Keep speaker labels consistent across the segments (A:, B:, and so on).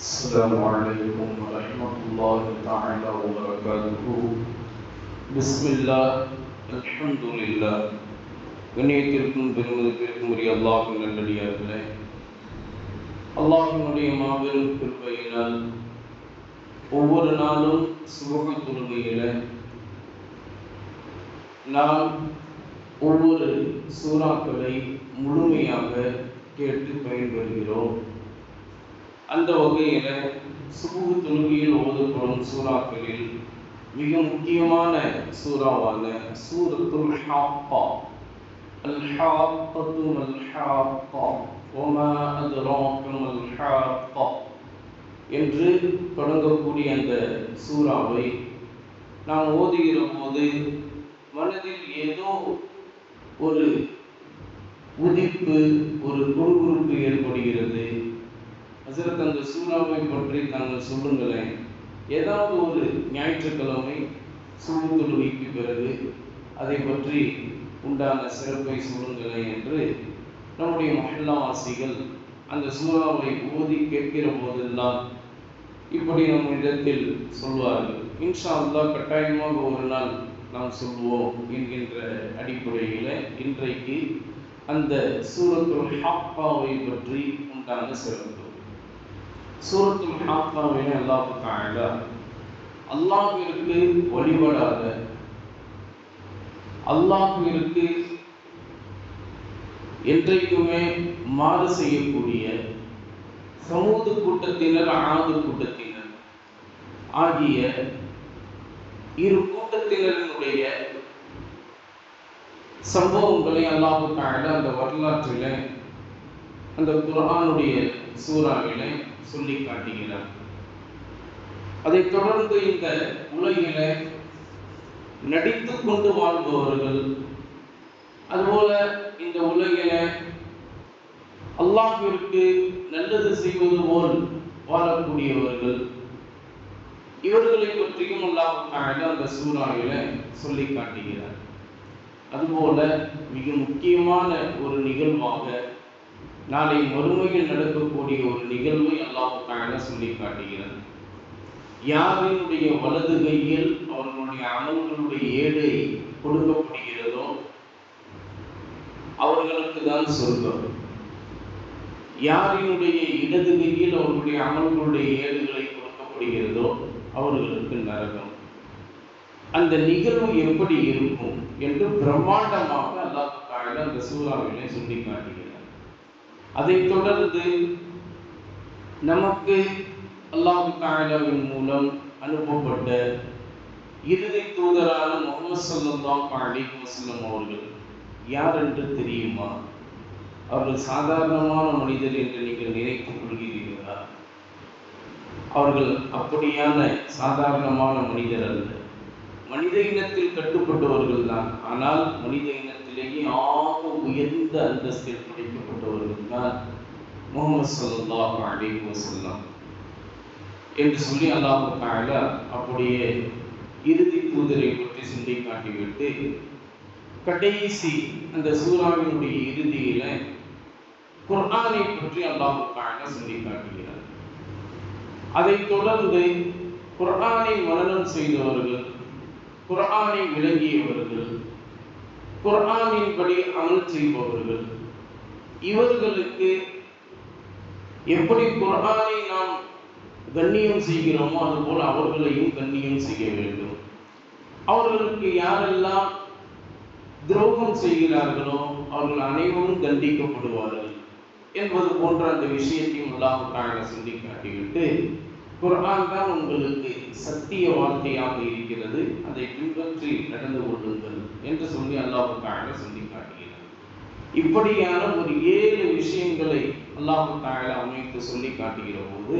A: السلام عليكم ورحمة الله تعالى وبركاته بسم الله الحمد لله கண்ணியத்திற்கும் பெருமதிப்பிற்கும் உரிய அல்லாஹின் நல்லடியார்களே அல்லாஹினுடைய மாபெரும் கிருப்பையினால் ஒவ்வொரு நாளும் சுபக தொழுகையில நாம் ஒவ்வொரு சூறாக்களை முழுமையாக கேட்டு பயன்பெறுகிறோம் அந்த வகையில் சுபுகு தொழுகையில் ஓதப்படும் சூறாக்களில் மிக முக்கியமான சூறாவான சூரத்துல் ஹாப்பா. அல் ஹாப்பத்து மல் ஹாப்பா. ஒமா அதுராக்க மல் ஹாப்பா என்று தொடங்கக்கூடிய அந்த சூறாவை நாம் ஓதுகிற போது மனதில் ஏதோ ஒரு உதிப்பு ஒரு குறுகுறுப்பு ஏற்படுகிறது. ஹசரத் அந்த சூறாவை பற்றி தாங்கள் சொல்லுங்களேன். ஏதாவது ஒரு ஞாயிற்றுக்கிழமை சூழ் தொழுகைக்கு பிறகு அதை பற்றி உண்டான சிறப்பை சொல்லுங்களேன் என்று நம்முடைய மகிழாவாசிகள் அந்த சூறாவை ஓதி கேட்கிற போதெல்லாம் இப்படி நம் இடத்தில் சொல்வார்கள். இன்ஷா அல்லா கட்டாயமாக ஒரு நாள் நாம் சொல்வோம் என்கின்ற அடிப்படையில் இன்றைக்கு அந்த சூரத்துல் ஹாப்பாவை பற்றி உண்டான சிறப்பு. சூரத்துல் ஹாக்காவிலே அல்லாஹ் தஆலா அல்லாஹ்விற்கு வழிபடாத அல்லாஹ்விற்கு என்றைக்குமே மாறு செய்யக்கூடிய சமூக கூட்டத்தினர் ஆது கூட்டத்தினர் ஆகிய இரு கூட்டத்தினரினுடைய சம்பவங்களை அல்லாஹு அந்த வரலாற்றில அந்த குரானுடைய சூறாவிலே சொல்லி காட்டுகிறார் அதைத் தொடர்ந்து இந்த உலகில நடித்து கொண்டு வாழ்பவர்கள் அதுபோல இந்த உலகில அல்லாஹிற்கு நல்லது செய்வது போல் வாழக்கூடியவர்கள். இவர்களை பற்றியும் அல்லாஹ் அந்த சூறாவில சொல்லி காட்டுகிறார் அதுபோல மிக முக்கியமான ஒரு நிகழ்வாக நாளை மறுமையில் நடக்கக்கூடிய ஒரு நிகழ்வை அல்லாஹுக்காக சொல்லி காட்டுகிறது யாரினுடைய வலது கையில் அவர்களுடைய அமல்களுடைய ஏழை கொடுக்கப்படுகிறதோ அவர்களுக்கு தான் சொர்க்கம். யாரினுடைய இடது கையில் அவர்களுடைய அமல்களுடைய ஏடுகளை கொடுக்கப்படுகிறதோ அவர்களுக்கு நரகம். அந்த நிகழ்வு எப்படி இருக்கும் என்று பிரம்மாண்டமாக அல்லாஹ் அந்த சூறாவினை சொல்லி காட்டுகிறார் அதைத் தொடர்ந்து நமக்கு அல்லாஹு தாலாவின் மூலம் அனுப்பப்பட்ட இறுதி தூதரான முகமது சல்லாஹ் அலி வசல்லம் அவர்கள் யார் என்று தெரியுமா? அவர்கள் சாதாரணமான மனிதர் என்று நீங்கள் நினைத்துக் கொள்கிறீர்களா? அவர்கள் அப்படியான சாதாரணமான மனிதர் அல்ல. மனித இனத்தில் கட்டுப்பட்டவர்கள் தான். ஆனால் மனித இனத்திலேயே ஆக உயர்ந்த அந்தஸ்தில் படைக்கப்பட்டவர்கள் முகமது சல்லாஹ் அலி வசல்லாம் என்று சொல்லி அல்லாஹு தாலா அப்படியே இறுதி தூதரை பற்றி சொல்லி காட்டிவிட்டு கடைசி அந்த சூறாவினுடைய இறுதியில குர்ஆனை பற்றி அல்லாஹு தாலா சொல்லி காட்டுகிறார் அதைத் தொடர்ந்து குர்ஆனை மரணம் செய்தவர்கள் குர்ஆனை விளங்கியவர்கள் குர்ஆனின்படி அமல் செய்பவர்கள் இவர்களுக்கு எப்படி குரானை நாம் கண்ணியம் செய்கிறோமோ அதுபோல் அவர்களையும் கண்ணியம் செய்ய வேண்டும். அவர்களுக்கு யாரெல்லாம் துரோகம் செய்கிறார்களோ அவர்கள் அனைவரும் தண்டிக்கப்படுவார்கள் என்பது போன்ற அந்த விஷயத்தையும் அல்லாஹுக்காக சொல்லி காட்டிவிட்டு குரான் தான் உங்களுக்கு சத்திய வார்த்தையாக இருக்கிறது. அதை பின்பற்றி நடந்து கொள்ளுங்கள் என்று சொல்லி அல்லாஹுக்காக சொல்லி காட்டுகிறார் இப்படியான ஒரு ஏழு விஷயங்களை அல்லாஹுக்காக அமைத்து சொல்லி காட்டுகிற போது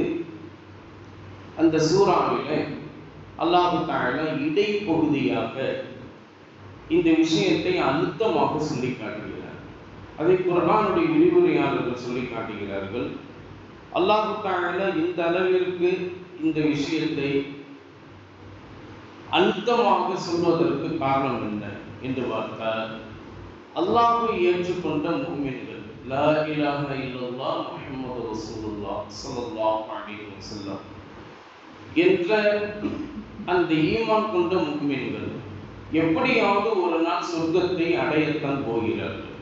A: அந்த சூறாவில அல்லாஹு தாயில இடைப்பகுதியாக இந்த விஷயத்தை அழுத்தமாக சொல்லி காட்டுகிறார். அதை குர்ஆனுடைய விரிவுரையாளர்கள் சொல்லி காட்டுகிறார்கள். அல்லாஹு தாயில இந்த அளவிற்கு இந்த விஷயத்தை அழுத்தமாக சொல்வதற்கு காரணம் என்ன என்று பார்த்தால் அல்லாஹை ஏற்றுக்கொண்ட மூமின்கள் லா இலாஹ இல்லல்லாஹ் முஹம்மது ரசூலுல்லாஹ் ஸல்லல்லாஹு அலைஹி வஸல்லம். என்ற அந்த ஈமான் கொண்ட முக்மீன்கள் எப்படியாவது ஒரு நாள் சொர்க்கத்தை அடையத்தான் போகிறார்கள்.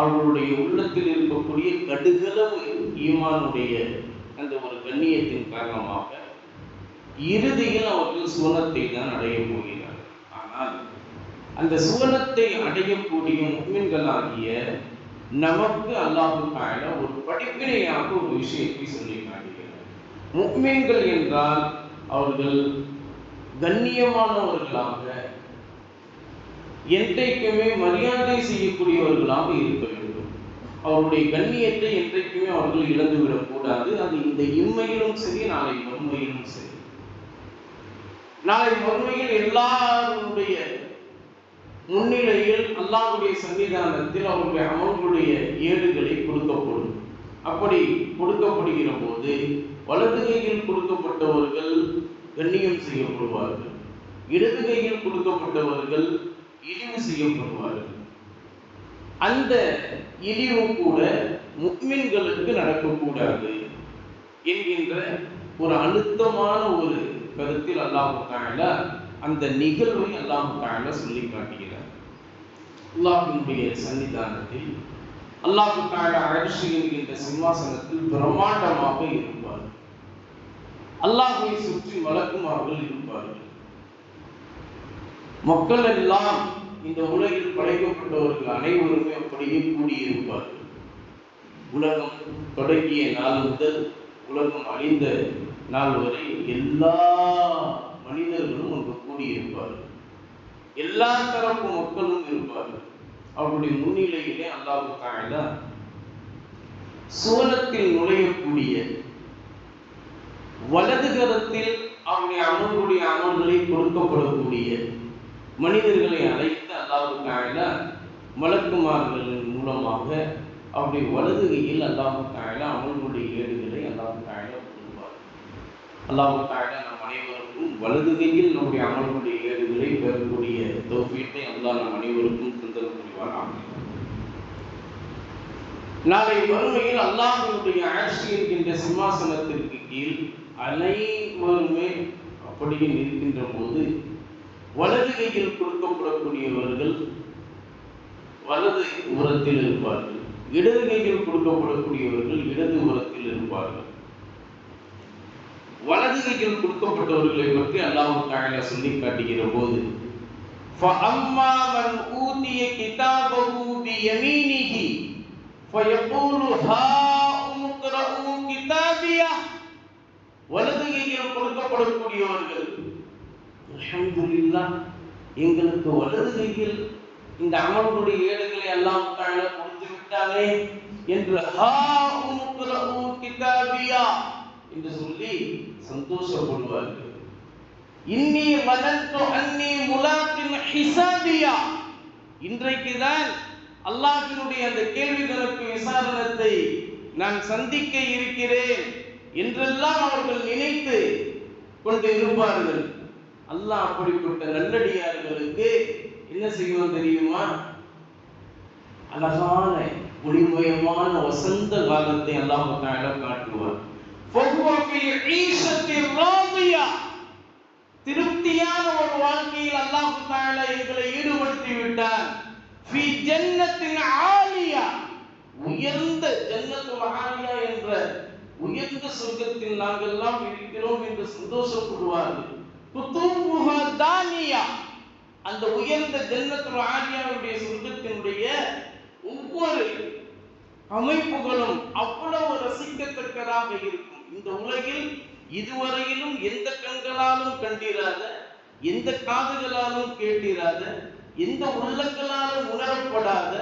A: அவர்களுடைய உள்ளத்தில் இருக்கக்கூடிய கடுகளவு ஈமானுடைய அந்த ஒரு கண்ணியத்தின் காரணமாக இறுதியில் அவர்கள் சுவனத்தை தான் அடைய போகிறார்கள். அந்த சுவனத்தை அடையக்கூடிய முக்மீன்களாகிய நமக்கு அல்லாஹு ஒரு படிப்பினையாக ஒரு விஷயத்தை சொல்லி காட்டுகிறார். முக்மீன்கள் என்றால் அவர்கள் கண்ணியமானவர்களாக என்றைக்குமே மரியாதை செய்யக்கூடியவர்களாக இருக்க வேண்டும். அவருடைய கண்ணியத்தை என்றைக்குமே அவர்கள் இழந்துவிடக்கூடாது அது இந்த இம்மையிலும் சரி நாளை மறுமையிலும் சரி. நாளை மறுமையில் எல்லாருடைய முன்னிலையில் அல்லாஹுடைய சன்னிதானத்தில் அவருடைய அமல்களுடைய ஏடுகளை கொடுக்கப்படும். அப்படி கொடுக்கப்படுகிற போது வலது கையில் கொடுக்கப்பட்டவர்கள் கண்ணியம் செய்யப்படுவார்கள். இடது கையில் கொடுக்கப்பட்டவர்கள் இழிவு செய்யப்படுவார்கள். அந்த இழிவு கூட முக்மின்களுக்கு நடக்கக்கூடாது என்கின்ற ஒரு அழுத்தமான ஒரு கருத்தில் அல்லாஹ் அந்த நிகழ்வை அல்லாஹு தாழ சொல்லி காட்டுகிறார். அல்லாஹினுடைய சன்னிதானத்தில் அல்லாஹு தாழ அரசு என்கின்ற சிம்மாசனத்தில் பிரம்மாண்டமாக இருப்பார் அல்லாஹை சுற்றி வழக்குமார்கள் இருப்பார்கள். மக்கள் எல்லாம் இந்த உலகில் படைக்கப்பட்டவர்கள் அனைவருமே அப்படியே கூடியிருப்பார்கள். உலகம் தொடங்கிய நாள் முதல் உலகம் அழிந்த நாள் வரை எல்லா மனிதர்களும் அங்கு கூடியிருப்பார்கள். எல்லா தரப்பு மக்களும் இருப்பார்கள். அவருடைய முன்னிலையிலே அல்லாஹு தாயாலா சோனத்தில் நுழையக்கூடிய வலதுகரத்தில் அவருடைய அமர்களுடைய அமல்களை கொடுக்கப்படக்கூடிய மனிதர்களை அழைத்து அல்லாஹு தாயாலா மலக்குமார்களின் மூலமாக அவருடைய வலது கையில் அல்லாஹு தாயாலா அமல்களுடைய ஏடுகளை அல்லாஹு தாயாலா கொடுப்பார் அல்லாஹு தாயாலா வலது கையில் நம்முடைய அமலுடைய ஏடுகளை பெறக்கூடிய தோஃபீட்டை அல்லாஹ் நம் அனைவருக்கும் தந்தல் புரிவாராம் நாளை வறுமையில் அல்லாஹனுடைய ஆட்சி இருக்கின்ற சிம்மாசனத்திற்கு கீழ் அனைவருமே அப்படியே நிற்கின்ற போது வலது கையில் கொடுக்கப்படக்கூடியவர்கள் வலது உரத்தில் இருப்பார்கள் இடது கையில் கொடுக்கப்படக்கூடியவர்கள் இடது உரத்தில் இருப்பார்கள். வலது கையில் கொடுக்கப்பட்டவர்களை பற்றி அல்லாஹு தாயாலா சொல்லி காட்டுகிற போது فَأَمَّا مَنْ أُوتِيَ كِتَابَهُ بِيَمِينِهِ فَيَقُولُ هَاؤُمُ اقْرَءُوا كِتَابِيَهْ வலது கையில் கொடுக்கப்படக்கூடியவர்கள் அல்ஹம்துலில்லாஹ் எங்களுக்கு வலது கையில் இந்த அமல்களுடைய ஏடுகளை எல்லாம் தாழ கொடுத்து விட்டானே என்று ஹாஉம் உக்ரஊ கிதாபியா என்று சொல்லி சந்தோஷப்படுவார்கள் இன்னி வதந்து அன்னி முலாக்கின் ஹிசாபியா. இன்றைக்கு தான் அல்லாஹினுடைய அந்த கேள்வி தரப்பு விசாரணத்தை நான் சந்திக்க இருக்கிறேன் என்றெல்லாம் அவர்கள் நினைத்து கொண்டு இருப்பார்கள். அல்லாஹ் அப்படிப்பட்ட நல்லடியார்களுக்கு என்ன செய்வோம் தெரியுமா? அழகான ஒளிமயமான வசந்த காலத்தை அல்லாஹ் காட்டுவார் திருப்தியான ஒரு வாழ்க்கையில் அல்லாஹு தாலா எங்களை ஈடுபடுத்தி விட்டார் உயர்ந்த ஜன்னத்து மகாலியா என்ற உயர்ந்த சொர்க்கத்தில் நாங்கள்லாம் இருக்கிறோம் என்று சந்தோஷப்படுவார்கள். குத்தும்புகா தானியா அந்த உயர்ந்த ஜன்னத்து ஆரியாவுடைய சொர்க்கத்தினுடைய ஒவ்வொரு அமைப்புகளும் அவ்வளவு ரசிக்கத்தக்கதாக இருக்கும். இந்த உலகில் இதுவரையிலும் எந்த கண்களாலும் கண்டிராத எந்த காதுகளாலும் கேட்டிராத எந்த உள்ளங்களாலும் உணரப்படாத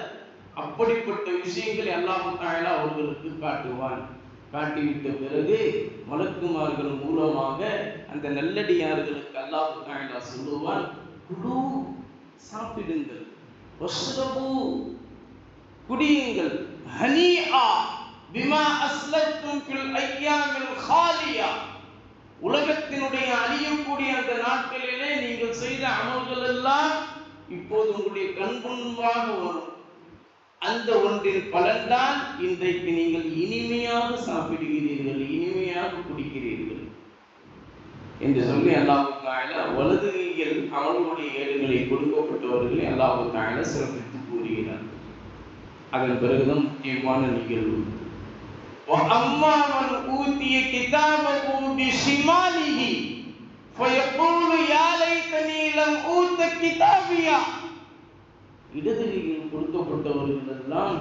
A: அப்படிப்பட்ட விஷயங்களை அல்லாஹ் தாயலா அவர்களுக்கு காட்டுவான். காட்டிவிட்ட பிறகு மலக்குமார்கள் மூலமாக அந்த நல்லடியார்களுக்கு அல்லாஹ் தாயலா சொல்லுவான் குடு சாப்பிடுங்கள். குடியுங்கள் குடியுங்கள். ஆ பிமா அஸ்லத்தும் ஐயாமில் உலகத்தினுடைய அழியக்கூடிய அந்த நாட்களிலே நீங்கள் செய்த அமல்கள் எல்லாம் இப்போது உங்களுடைய கண்முன்பாக வரும். அந்த ஒன்றின் பலன்தான் இன்றைக்கு நீங்கள் இனிமையாக சாப்பிடுகிறீர்கள் இனிமையாக குடிக்கிறீர்கள். என்று சொல்லி அல்லாஹு தாயில வலதுகையில் அவர்களுடைய ஏடுகளை கொடுக்கப்பட்டவர்களை அல்லாஹு தாயில சிறப்பித்து கூறுகிறார் அதன் பிறகுதான் முக்கியமான நிகழ்வு وأما من أوتي كتابه بشماله فيقول يا ليتني لم أوت كتابيا இடது கையில் கொடுக்கப்பட்டவர்கள் எல்லாம்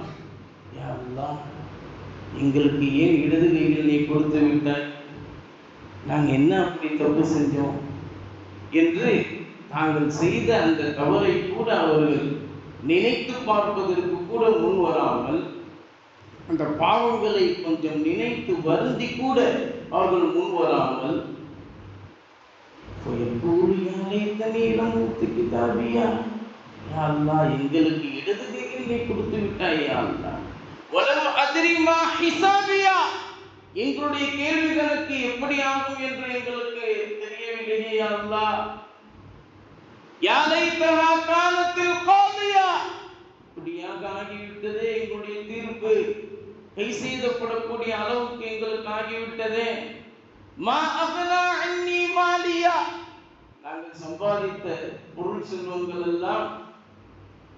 A: யா அல்லாஹ் எங்களுக்கு ஏன் இடது கையில் நீ கொடுத்து விட்டாய் நாங்கள் என்ன அப்படி தப்பு செஞ்சோம் என்று தாங்கள் செய்த அந்த தவறை கூட அவர்கள் நினைத்து பார்ப்பதற்கு கூட முன் வராமல் அந்த பாவங்களை கொஞ்சம் நினைத்து வருந்தி கூட அவர்கள் முன் வராமல் எங்களுக்கு இடது கையில் கொடுத்து விட்டாயா ஹிசாபியா? எங்களுடைய கேள்விகளுக்கு எப்படி ஆகும் என்று எங்களுக்கு தெரியவில்லையே அல்லா யாரை காலத்தில் காலியா இப்படியாக ஆகிவிட்டதே எங்களுடைய தீர்ப்பு. செய்தப்படக்கூடிய அளவுக்கு எங்களுக்கு ஆகிவிட்டதே. மா அகலா அன்னி மாலியா. நாங்கள் சம்பாதித்த பொருள் செல்வங்கள் எல்லாம்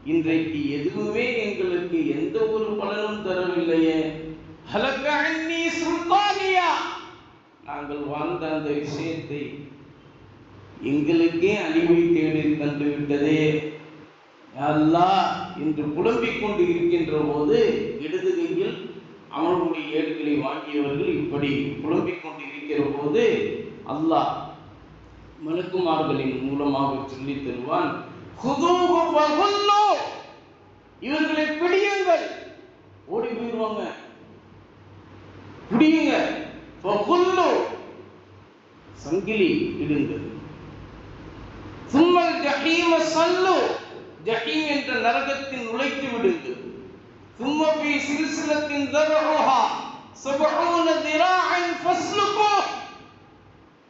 A: இன்றைக்கு எதுவுமே எங்களுக்கு எந்த ஒரு பலனும் தரவில்லையே. ஹலக்க அன்னி சுல்தானியா. நாங்கள் வாழ்ந்த அந்த விஷயத்தை எங்களுக்கே அழிவை தேடி தந்து விட்டதே. என்று புலம்பிக் கொண்டு இருக்கின்ற போது இடது அவனுடைய ஏடுகளை வாங்கியவர்கள் இப்படி புலம்பிக் கொண்டு இருக்கிற போது அல்லாஹ் மலக்குமார்களின் மூலமாக சொல்லி தருவான் இவர்களை பிடியுங்கள். ஓடி போயிடுவாங்க பிடியுங்க சங்கிலி இடுங்கள். சும்மல் ஜஹீம சல்லு. ஜஹீம் என்ற நரகத்தில் நுழைத்து விடுங்கள். ثم في سلسلة ذرعها سبعون ذراعا فاسلكوه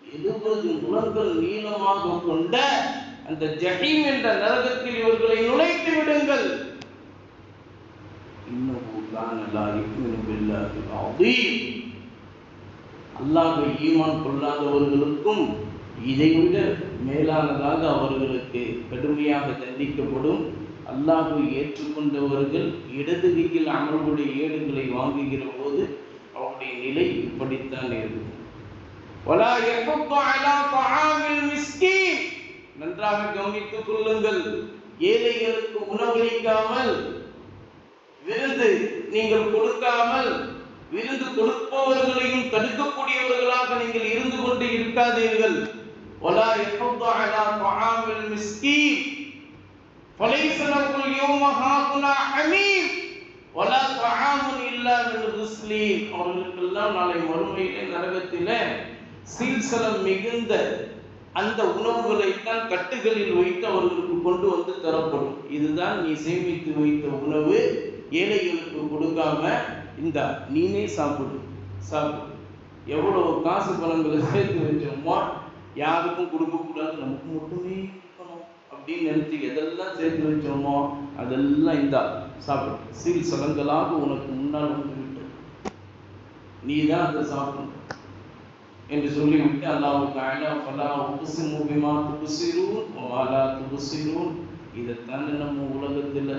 A: எழுபது முழங்கள் நீளமாக கொண்ட அந்த ஜஹீம் என்ற நரகத்தில் இவர்களை நுழைத்து விடுங்கள் இன்னமும் அல்லாஹை ஈமான் கொள்ளாதவர்களுக்கும் இதைவிட மேலானதாக அவர்களுக்கு கடுமையாக தண்டிக்கப்படும் அல்லாஹு ஏற்றுக்கொண்டவர்கள் இடது கையில் அமல்களுடைய ஏடுகளை வாங்குகிற போது அவருடைய நிலை இப்படித்தான் இருக்கும். நன்றாக கவனித்துக் கொள்ளுங்கள். ஏழைகளுக்கு உணவளிக்காமல் விருந்து நீங்கள் கொடுக்காமல் விருந்து கொடுப்பவர்களையும் தடுக்கக்கூடியவர்களாக நீங்கள் இருந்து கொண்டு இருக்காதீர்கள். ஒலா எப்போ மிஸ்கீம் فليس له اليوم هاهنا حميم ولا طعام الا من غسلين அவர்களுக்கெல்லாம் நாளை மறுமையிலே நரகத்திலே சீல்சலம் மிகுந்த அந்த உணவுகளைத்தான் கட்டுகளில் வைத்து அவர்களுக்கு கொண்டு வந்து தரப்படும் இதுதான் நீ சேமித்து வைத்த உணவு ஏழைகளுக்கு கொடுக்காம இந்த நீனே சாப்பிடு சாப்பிடு எவ்வளவு காசு பணங்களை சேர்த்து வச்சோமோ யாருக்கும் கொடுக்கக்கூடாது நமக்கு மட்டுமே இருக்கணும் அப்படின்னு நினைச்சு எதெல்லாம் சேர்த்து வச்சோமோ அதெல்லாம் இந்தா சாப்பிடும் சீல் சடங்களாக உனக்கு முன்னால் வந்து விட்டு நீ தான் அதை சாப்பிடணும் என்று சொல்லிவிட்டு அல்லாவுக்கு அழகா ஃபலா உபசி பிமா துப்சிரூன் வலா துப்சிரூன். இதைத்தான் நம்ம உலகத்தில்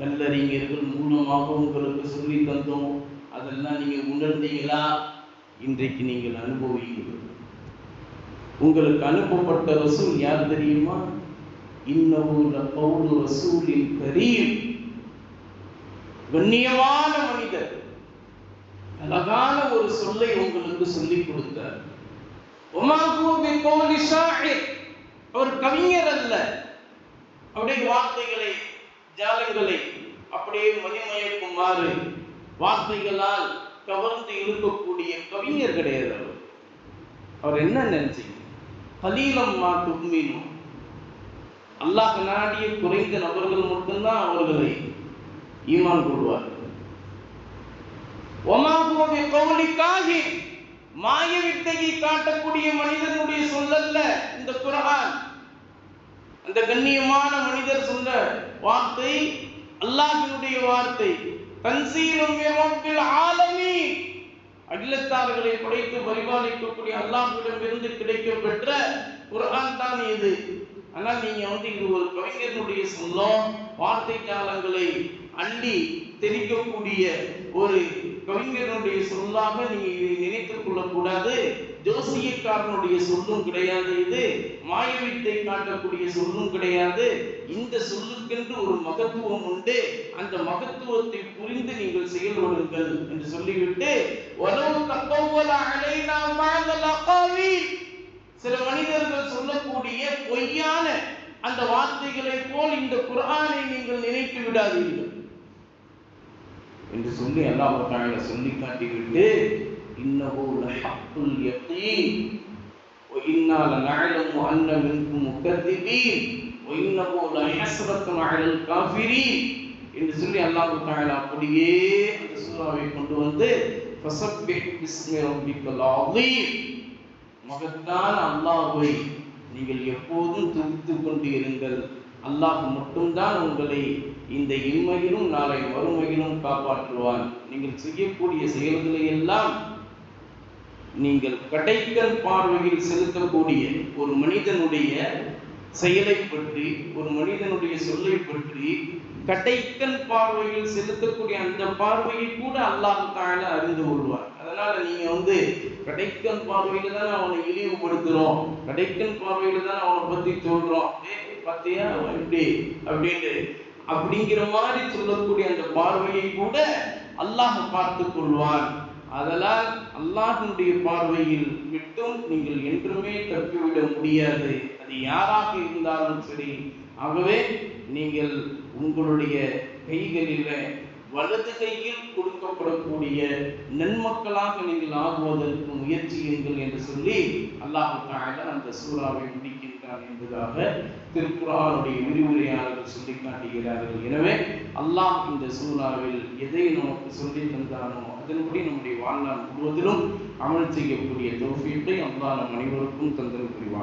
A: நல்லறிஞர்கள் மூலமாக உங்களுக்கு சொல்லி தந்தோம். அதெல்லாம் நீங்க உணர்ந்தீங்களா? இன்றைக்கு நீங்கள் அனுபவிக்கிறீர்கள் உங்களுக்கு அனுப்பப்பட்ட ரசூல் யார் தெரியுமா? இன்னமும் லப்பவுடு ரசூலில் கரீம் கண்ணியமான மனிதர். அழகான ஒரு சொல்லை உங்களுக்கு சொல்லிக் கொடுத்தார். உமாகூபி அவர் கவிஞர் அல்ல. அப்படியே வார்த்தைகளை ஜாலங்களை அப்படியே மதிமயக்குமாறு வார்த்தைகளால் கவர்ந்து இருக்கக்கூடிய கவிஞர் கிடையாது அவர். அவர் என்ன நினைச்சீங்க கலீலம் மா தும்மினும் அல்லாஹ் நாடிய குறைந்த நபர்கள் மட்டும்தான் அவர்களை ஈமான் கொள்வார்கள். ஒமாகுவமை கௌலிக்காகி மாய வித்தையை காட்டக்கூடிய மனிதனுடைய சொல்லல்ல இந்த குரான் அந்த கண்ணியமான மனிதர் சொன்ன வார்த்தை அல்லாஹினுடைய வார்த்தை தன்சீலும் ஆலமி அகிலத்தார்களை படைத்து பரிபாலிக்கக்கூடிய அல்லாஹிடம் இருந்து பெற்ற குர்ஆன் தான் இது. ஆனால் நீங்க வந்து இது ஒரு கவிஞனுடைய சொந்தம் வார்த்தை ஜாலங்களை அள்ளி தெரிவிக்கக்கூடிய ஒரு கவிஞனுடைய சொல்லாக நீங்க இதை நினைத்துக் கொள்ளக்கூடாது. ஜோசியக்காரனுடைய சொல்லும் கிடையாது இது. மாயவித்தை காட்டக்கூடிய சொல்லும் கிடையாது. இந்த சொல்லுக்கென்று ஒரு மகத்துவம் உண்டு. அந்த மகத்துவத்தை புரிந்து நீங்கள் செயல்படுங்கள் என்று சொல்லிவிட்டு "வலவ் தகவ்வல அலைனா சில மனிதர்கள் சொல்லக்கூடிய பொய்யான அந்த வார்த்தைகளை போல் இந்த குர்ஆனை நீங்கள் நினைத்து விடாதீர்கள் என்று சொல்லி அல்லாஹ் தஆலா சொல்லி காட்டிவிட்டு இன்னஹு லஹக்குல் யகீன் وإنا لنعلم أن منكم مكذبين وإنه لحسرة على الكافرين என்று சொல்லி அல்லாஹ் தஆலா அப்படியே அந்த சூறாவை கொண்டு வந்து ஃபஸப்பிஹ் பிஸ்மி ரப்பிக்கல் அதீம் மகத்தான் அல்லாஹை நீங்கள் எப்போதும் துதித்துக் கொண்டு இருங்கள் அல்லாஹ் மட்டும்தான் உங்களை இந்த இம்மையிலும் நாளை மறுமையிலும் காப்பாற்றுவான். நீங்கள் செய்யக்கூடிய செயல்களை எல்லாம் நீங்கள் கடைக்கல் பார்வையில் செலுத்தக்கூடிய ஒரு மனிதனுடைய செயலை பற்றி ஒரு மனிதனுடைய சொல்லை பற்றி கடைக்கல் பார்வையில் செலுத்தக்கூடிய அந்த பார்வையை கூட அல்லாஹ் தாழ அறிந்து கொள்வார் அதனால நீங்க வந்து கடைக்கல் பார்வையில தானே அவனை இழிவுபடுத்துறோம். கடைக்கல் பார்வையில தானே அவனை பத்தி சொல்றோம். பத்தியா இப்படி அப்படின்னு அப்படிங்கிற மாதிரி சொல்லக்கூடிய அந்த பார்வையை கூட அல்லாஹ் பார்த்து கொள்வார் அதனால் அல்லாஹினுடைய பார்வையில் விட்டும் நீங்கள் என்றுமே தப்பிவிட முடியாது. அது யாராக இருந்தாலும் சரி. ஆகவே நீங்கள் உங்களுடைய கைகளில் வலது கையில் கொடுக்கப்படக்கூடிய நன்மக்களாக நீங்கள் ஆகுவதற்கு முயற்சியுங்கள் என்று சொல்லி அல்லாஹ் அந்த சூறாவை முடிக்கின்றார் என்பதாக திருக்குறானுடைய விரிவுரையாளர்கள் சொல்லி காட்டுகிறார்கள் எனவே அல்லாஹ் இந்த சூறாவில் எதை நமக்கு சொல்லி தந்தானோ அதன்படி நம்முடைய வாழ்நாள் முழுவதிலும் அமல் செய்யக்கூடிய தோஃபியத்தை அல்லாஹ் நம் அனைவருக்கும் தந்தல் புரிவான்